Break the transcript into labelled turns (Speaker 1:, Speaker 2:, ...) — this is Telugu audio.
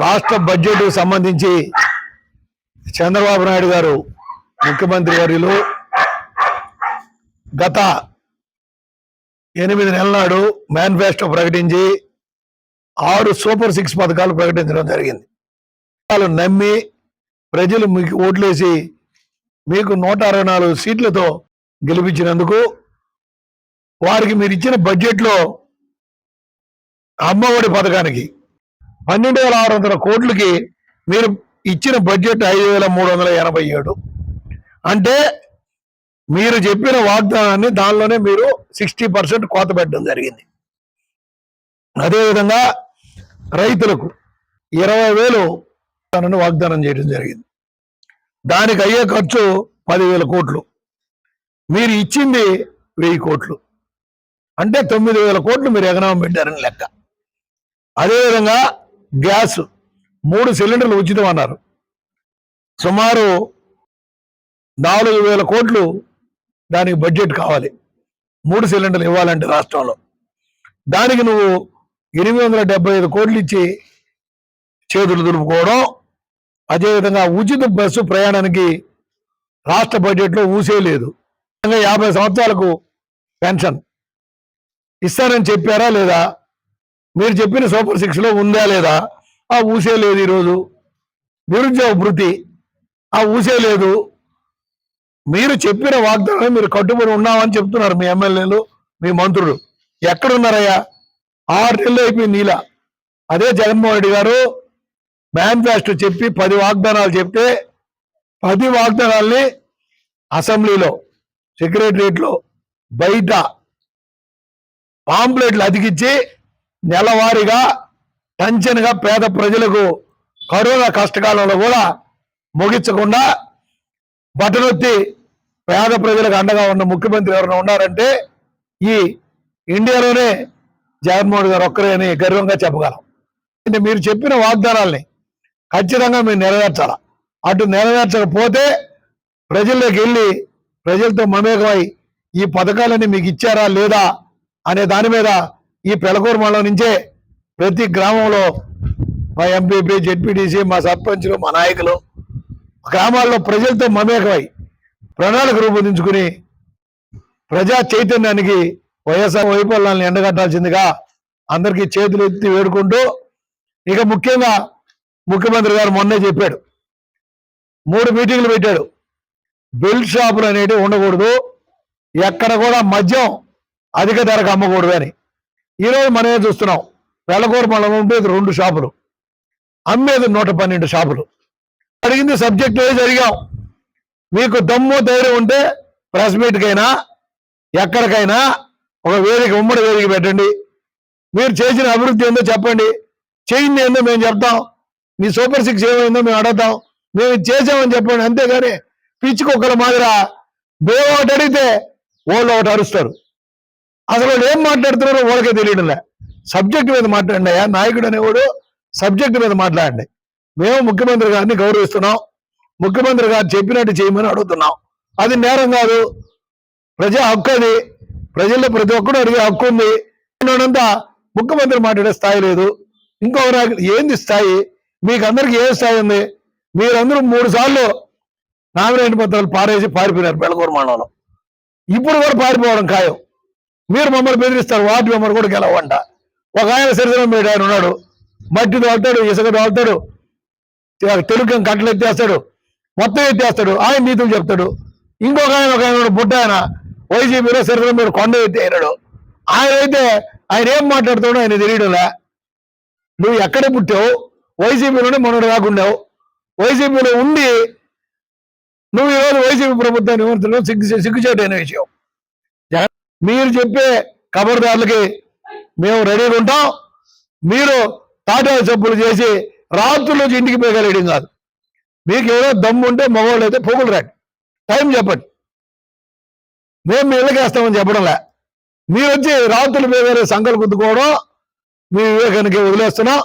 Speaker 1: రాష్ట్ర బడ్జెట్ సంబంధించి చంద్రబాబు నాయుడు గారు ముఖ్యమంత్రి వర్యులు గత ఎనిమిది నెలల నాడు మేనిఫెస్టో ప్రకటించి ఆరు సూపర్ సిక్స్ పథకాలు ప్రకటించడం జరిగింది. వాళ్ళు నమ్మి ప్రజలు మీకు ఓట్లేసి మీకు నూట అరవై నాలుగు సీట్లతో గెలిపించినందుకు వారికి మీరు ఇచ్చిన బడ్జెట్లో అమ్మఒడి పథకానికి పన్నెండు వేల ఆరు వందల కోట్లకి మీరు ఇచ్చిన బడ్జెట్ ఐదు వేల మూడు వందల ఎనభై ఏడు. అంటే మీరు చెప్పిన వాగ్దానాన్ని దానిలోనే మీరు సిక్స్టీ పర్సెంట్ కోత పెట్టడం జరిగింది. అదేవిధంగా రైతులకు ఇరవై వేలు తనను వాగ్దానం చేయడం జరిగింది. దానికి అయ్యే ఖర్చు పదివేల కోట్లు. మీరు ఇచ్చింది వెయ్యి కోట్లు. అంటే తొమ్మిది వేల కోట్లు మీరు ఎగనామం పెట్టారని లెక్క. అదేవిధంగా గ్యాస్ మూడు సిలిండర్లు ఉచితం అన్నారు సుమారు నాలుగు వేల కోట్లు దానికి బడ్జెట్ కావాలి. మూడు సిలిండర్లు ఇవ్వాలంటే రాష్ట్రంలో. దానికి నువ్వు ఎనిమిది వందల డెబ్బై ఐదు కోట్లు ఇచ్చి చేతులు దులుపుకోవడం అదేవిధంగా ఉచిత బస్సు ప్రయాణానికి రాష్ట్ర బడ్జెట్లో ఊసే లేదు. యాభై సంవత్సరాలకు పెన్షన్ ఇస్తానని చెప్పారా లేదా? మీరు చెప్పిన సూపర్ సిక్స్లో ఉందా లేదా? ఆ ఊసే లేదు ఈరోజు. నిరుద్యోగ భృతి ఆ ఊసే లేదు. మీరు చెప్పిన వాగ్దానం మీరు కట్టుబడి ఉన్నామని చెప్తున్నారు మీ ఎమ్మెల్యేలు మీ మంత్రులు. ఎక్కడున్నారయ్యా? ఆరు నెలలు అయిపోయింది నీలా. అదే జగన్మోహన్ రెడ్డి గారు మేనిఫెస్టో చెప్పి పది వాగ్దానాలు చెప్తే పది వాగ్దానాల్ని అసెంబ్లీలో సెక్రటరియట్లో బయట పాంప్లెట్లు అతికిచ్చి నెలవారీగా టెన్షన్గా పేద ప్రజలకు కరోనా కష్టకాలంలో కూడా ముగించకుండా బటనొత్తి పేద ప్రజలకు అండగా ఉన్న ముఖ్యమంత్రి ఎవరైనా ఉన్నారంటే ఈ ఇండియాలోనే జగన్మోహన్ గారు ఒక్కరే అని గర్వంగా చెప్పగలం. అంటే మీరు చెప్పిన వాగ్దానాల్ని ఖచ్చితంగా మీరు నెరవేర్చాల? అటు నెరవేర్చకపోతే ప్రజల్లోకి వెళ్ళి ప్రజలతో మమేకమై ఈ పథకాలన్నీ మీకు ఇచ్చారా లేదా అనే దాని మీద ఈ పెళ్ళకూరు మండలం నుంచే ప్రతి గ్రామంలో మా ఎంపీపీ జెడ్పీటీసీ మా సర్పంచ్లు మా నాయకులు గ్రామాల్లో ప్రజలతో మమేకమై ప్రణాళిక రూపొందించుకుని ప్రజా చైతన్యానికి వైఎస్ఆర్ వైఫల్యాలను ఎండగట్టాల్సిందిగా అందరికీ చేతులు ఎత్తి వేడుకుంటూ ఇక ముఖ్యంగా ముఖ్యమంత్రి గారు మొన్నే చెప్పాడు. మూడు మీటింగ్లు పెట్టాడు. బెల్ట్ షాపులు అనేటివి ఉండకూడదు. ఎక్కడ కూడా మద్యం అధిక ధరకు అమ్మకూడదు అని. ఈరోజు మనమే చూస్తున్నాం? వెలకూరు మండలం ఉండేది రెండు షాపులు. అమ్మేది నూట పన్నెండు షాపులు. అడిగింది సబ్జెక్ట్ వైజ్ అడిగాం? మీకు దమ్ము ధైర్యం ఉంటే ప్రెస్ మీట్కైనా ఎక్కడికైనా ఒక వేదిక ఉమ్మడి వేదిక పెట్టండి. మీరు చేసిన అభివృద్ధి ఏందో చెప్పండి. చేయింది ఏందో మేము చెప్తాం. మీ సూపర్ సిక్స్ ఏమైందో మేము అడుగుతాం. మేము చేసామని చెప్పండి. అంతేగాని పిచ్చి కుక్కల మాదిరా మేము ఒకటి అడిగితే వాళ్ళు ఒకటి అరుస్తారు. అసలు వాళ్ళు ఏం మాట్లాడుతున్నారో వాళ్ళకే తెలియడంలే. సబ్జెక్ట్ మీద మాట్లాడండి అయ్యా. నాయకుడు అనేవాడు సబ్జెక్ట్ మీద మాట్లాడండి. మేము ముఖ్యమంత్రి గారిని గౌరవిస్తున్నాం. ముఖ్యమంత్రి గారు చెప్పినట్టు చేయమని అడుగుతున్నాం. అది నేరం కాదు. ప్రజా హక్కు అది. ప్రజల్లో ప్రతి ఒక్కరు అడిగే హక్కు ఉంది. ముఖ్యమంత్రి మాట్లాడే స్థాయి లేదు. ఇంకొక ఏంది స్థాయి? మీకు అందరికి ఏ స్థాయి ఉంది? మీరందరూ మూడు సార్లు నామినేషన్ పత్రాలు పారేసి పారిపోయినారు బెళగూరు మండలంలో. ఇప్పుడు కూడా పారిపోవడం ఖాయం. మీరు మమ్మల్ని బెదిరిస్తారు వాటి మమ్మల్ని కూడా గెలవంట ఒక ఆయన శరీరం మీద ఆయన ఉన్నాడు మట్టి తోలుతాడు ఇసుక తోలుతాడు తెలుగు కట్టలు ఎత్తేస్తాడు మొత్తం ఎత్తేస్తాడు ఆయన నీతులు చెప్తాడు. ఇంకొక ఆయన ఒక ఆయన ఉన్నాడు, బుట్ట ఆయన వైసీపీలో శరీరం మీద కొండ ఎత్తి అయినాడు ఆయన అయితే ఆయన ఏం మాట్లాడుతాడో ఆయన తెలియడంలే. నువ్వు ఎక్కడ పుట్టావు? వైసీపీలోనే మనోడు కాకుండావు వైసీపీలో ఉండి నువ్వు ఈరోజు వైసీపీ ప్రభుత్వాన్ని విమర్శలు సిగ్గు సిగ్గుచేటైన విషయం. మీరు చెప్పే కబర్దారులకి మేము రెడీగా ఉంటాం. మీరు తాటా చెప్పులు చేసి రాత్రుల నుంచి ఇంటికి రెడీ కాదు. మీకు ఏదో దమ్ము ఉంటే మగవాళ్ళు అయితే పొగులు రండి. టైం చెప్పండి. మేము మీ ఇళ్ళకేస్తామని చెప్పడంలే మీరు వచ్చి రాత్రులు పోయగానే సంకలు గుద్దుకోవడం మీ వివేకానికి వదిలేస్తున్నాం.